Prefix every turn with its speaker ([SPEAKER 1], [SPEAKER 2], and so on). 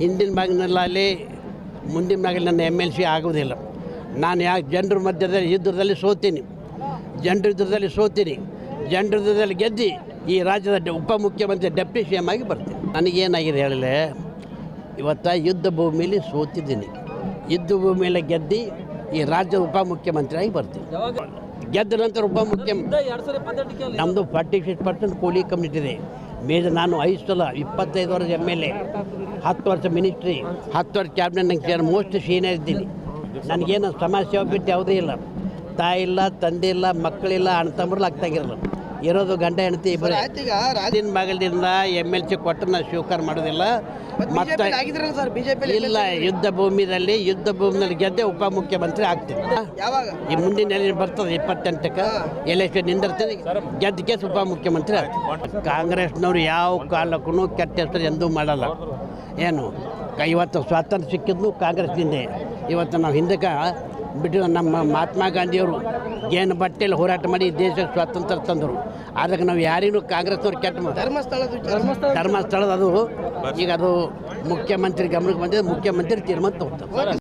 [SPEAKER 1] ಹಿಂದಿನ ಬಾಗಿನಲ್ಲಾಗಲಿ ಮುಂದಿನ ಭಾಗದಲ್ಲಿ ನನ್ನ ಎಂ ಎಲ್ ಸಿ ಆಗೋದಿಲ್ಲ ನಾನು ಯಾಕೆ ಜನರ ಮಧ್ಯದಲ್ಲಿ ಯುದ್ಧದಲ್ಲಿ ಸೋತೀನಿ? ಜನರ ಯುದ್ಧದಲ್ಲಿ ಸೋತೀನಿ. ಜನರ ಯುದ್ಧದಲ್ಲಿ ಗೆದ್ದು ಈ ರಾಜ್ಯದ ಉಪಮುಖ್ಯಮಂತ್ರಿ ಡೆಪ್ಟಿ ಸಿ ಎಂ ಆಗಿ ಬರ್ತೀನಿ. ನನಗೇನಾಗಿದೆ ಹೇಳಲೆ ಇವತ್ತು ಯುದ್ಧ ಭೂಮಿಯಲ್ಲಿ ಸೋತಿದ್ದೀನಿ. ಯುದ್ಧ ಭೂಮಿಯಲ್ಲಿ ಗೆದ್ದು ಈ ರಾಜ್ಯದ ಉಪಮುಖ್ಯಮಂತ್ರಿಯಾಗಿ ಬರ್ತೀನಿ. ಗೆದ್ದ ನಂತರ ಉಪಮುಖ್ಯಮಂತ್ರಿ ನಮ್ಮದು ಫಾರ್ಟಿ ಸಿಕ್ಸ್ ಪರ್ಸೆಂಟ್ ಕೂಲಿ ಕಮ್ಯುನಿಟಿ ಇದೆ. ಮೇಜರ್ ನಾನು ಐದು ಸಲ ಇಪ್ಪತ್ತೈದು ವರ್ಷ ಎಂ ಎಲ್ ಎ ಹತ್ತು ವರ್ಷ ಮಿನಿಸ್ಟ್ರಿ ಹತ್ತು ವರ್ಷ ಕ್ಯಾಬಿನೆಟ್ ನಂಗೆ ಸೇರಿ ಮೋಸ್ಟ್ ಸೀನಿಯರ್ ಇದ್ದೀನಿ. ನನಗೇನು ಸಮಸ್ಯೆ ಬಿಟ್ಟು ಯಾವುದೂ ಇಲ್ಲ. ತಾಯಿ ಇಲ್ಲ ತಂದೆ ಇಲ್ಲ ಮಕ್ಕಳಿಲ್ಲ, ಅಣ್ಣ ತಮ್ಮರು ಆಗ್ತಾಗಿರಲ್ಲ ಇರೋದು ಗಂಡ ಹೆಂಡತಿ ಇಬ್ಬರು. ರಾಜಿನ ಬಾಗಿಲಿಂದ ಎಂ ಎಲ್ ಸಿ ಕೊಟ್ಟು ನಾವು ಸ್ವೀಕಾರ ಮಾಡೋದಿಲ್ಲ. ಮತ್ತೆ
[SPEAKER 2] ಆಗಿದ್ರಲ್ಲ ಸರ್ ಬಿಜೆಪಿ
[SPEAKER 1] ಇಲ್ಲ ಯುದ್ಧ ಭೂಮಿಯಲ್ಲಿ ಯುದ್ಧ ಭೂಮಿಯಲ್ಲಿ ಗೆದ್ದೆ ಉಪಮುಖ್ಯಮಂತ್ರಿ ಆಗ್ತೀನಿ.
[SPEAKER 2] ಯಾವಾಗ?
[SPEAKER 1] ಈ ಮುಂದಿನ ಎಲೆ ಬರ್ತದೆ ಇಪ್ಪತ್ತೆಂಟಕ್ಕೆ. ಎಲೆಕ್ಷನ್ ನಿಂದಿರ್ತದೆ ಗೆದ್ದಕ್ಕೆ ಉಪಮುಖ್ಯಮಂತ್ರಿ ಆಗ್ತೀನಿ. ಕಾಂಗ್ರೆಸ್ನವ್ರು ಯಾವ ಕಾಲಕ್ಕೂ ಕೆಟ್ಟ ಹೆಸರು ಎಂದೂ ಮಾಡಲ್ಲ. ಏನು? ಇವತ್ತು ಸ್ವಾತಂತ್ರ್ಯ ಸಿಕ್ಕಿದ್ದು ಕಾಂಗ್ರೆಸ್ನಿಂದೆ. ಇವತ್ತು ನಾವು ಹಿಂದಕ್ಕೆ ಬಿಟ್ಟು ನಮ್ಮ ಮಹಾತ್ಮ ಗಾಂಧಿಯವರು ಏನು ಬಟ್ಟೆಯಲ್ಲಿ ಹೋರಾಟ ಮಾಡಿ ದೇಶಕ್ಕೆ ಸ್ವಾತಂತ್ರ್ಯ ತಂದರು. ಅದಕ್ಕೆ ನಾವು ಯಾರಿಗೂ ಕಾಂಗ್ರೆಸ್ನವ್ರು ಕೆಟ್ಟ
[SPEAKER 2] ಧರ್ಮಸ್ಥಳದ
[SPEAKER 1] ಧರ್ಮಸ್ಥಳದ ಅದು. ಈಗ ಅದು ಮುಖ್ಯಮಂತ್ರಿ ಗಮನಕ್ಕೆ ಬಂದಿದೆ ಮುಖ್ಯಮಂತ್ರಿ ತೀರ್ಮಾನ ತಗೋತಾರೆ.